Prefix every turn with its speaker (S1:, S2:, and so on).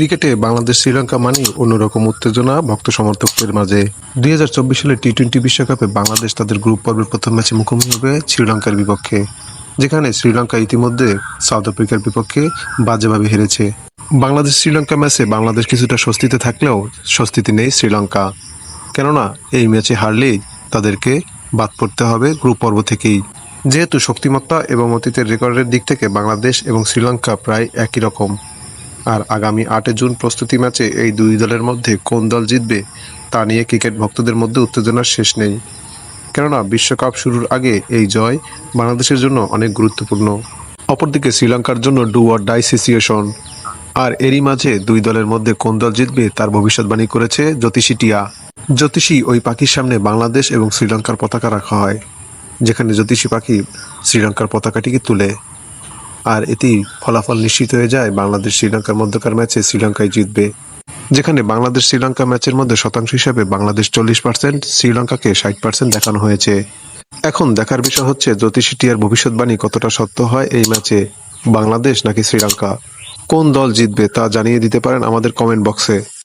S1: ক্রিকেটে বাংলাদেশ, শ্রীলঙ্কা মানেই অন্যরকম উত্তেজনা। ভক্ত সমর্থকদের মাঝে দুই হাজার চব্বিশ সালে টি টোয়েন্টি বিশ্বকাপে বাংলাদেশ তাদের গ্রুপ পর্বের প্রথম ম্যাচে মুখোমুখি হবে শ্রীলঙ্কার বিপক্ষে, যেখানে শ্রীলঙ্কা ইতিমধ্যে সাউথ আফ্রিকার বিপক্ষে বাজেভাবে হেরেছে। বাংলাদেশ, শ্রীলঙ্কা ম্যাচে বাংলাদেশ কিছুটা স্বস্তিতে থাকলেও স্বস্তিতে নেই শ্রীলঙ্কা। কেননা, এই ম্যাচে হারলেই তাদেরকে বাদ পড়তে হবে গ্রুপ পর্ব থেকেই। যেহেতু শক্তিমত্তা এবং অতীতের রেকর্ডের দিক থেকে বাংলাদেশ এবং শ্রীলঙ্কা প্রায় একই রকম। আর আগামী আটে জুন প্রস্তুতি ম্যাচে এই দুই দলের মধ্যে কোন দল জিতবে, তা নিয়ে ক্রিকেট ভক্তদের মধ্যে উত্তেজনার শেষ নেই। কেননা, বিশ্বকাপ শুরুর আগে এই জয় বাংলাদেশের জন্য অনেক গুরুত্বপূর্ণ। অপরদিকে শ্রীলঙ্কার জন্য ডু অর ডাই সিচুয়েশন। আর এরই মাঝে দুই দলের মধ্যে কোন দল জিতবে, তার ভবিষ্যৎবাণী করেছে জ্যোতিষী টিয়া। জ্যোতিষী ওই পাখির সামনে বাংলাদেশ এবং শ্রীলঙ্কার পতাকা রাখা হয়, যেখানে জ্যোতিষী পাখি শ্রীলঙ্কার পতাকাটিকে তুলে। আর এতেই ফলাফল নিশ্চিত হয়ে যায় বাংলাদেশ শ্রীলঙ্কার মধ্যকার ম্যাচে শ্রীলঙ্কায় জিতবে। যেখানে বাংলাদেশ শ্রীলঙ্কা ম্যাচের মধ্যে শতাংশ হিসাবে বাংলাদেশ চল্লিশ পার্সেন্ট শ্রীলঙ্কাকে ষাট পার্সেন্ট দেখানো হয়েছে। এখন দেখার বিষয় হচ্ছে জ্যোতিষী টিয়ার ভবিষ্যৎবাণী কতটা সত্য হয় এই ম্যাচে বাংলাদেশ নাকি শ্রীলঙ্কা? কোন দল জিতবে তা জানিয়ে দিতে পারেন আমাদের কমেন্ট বক্সে।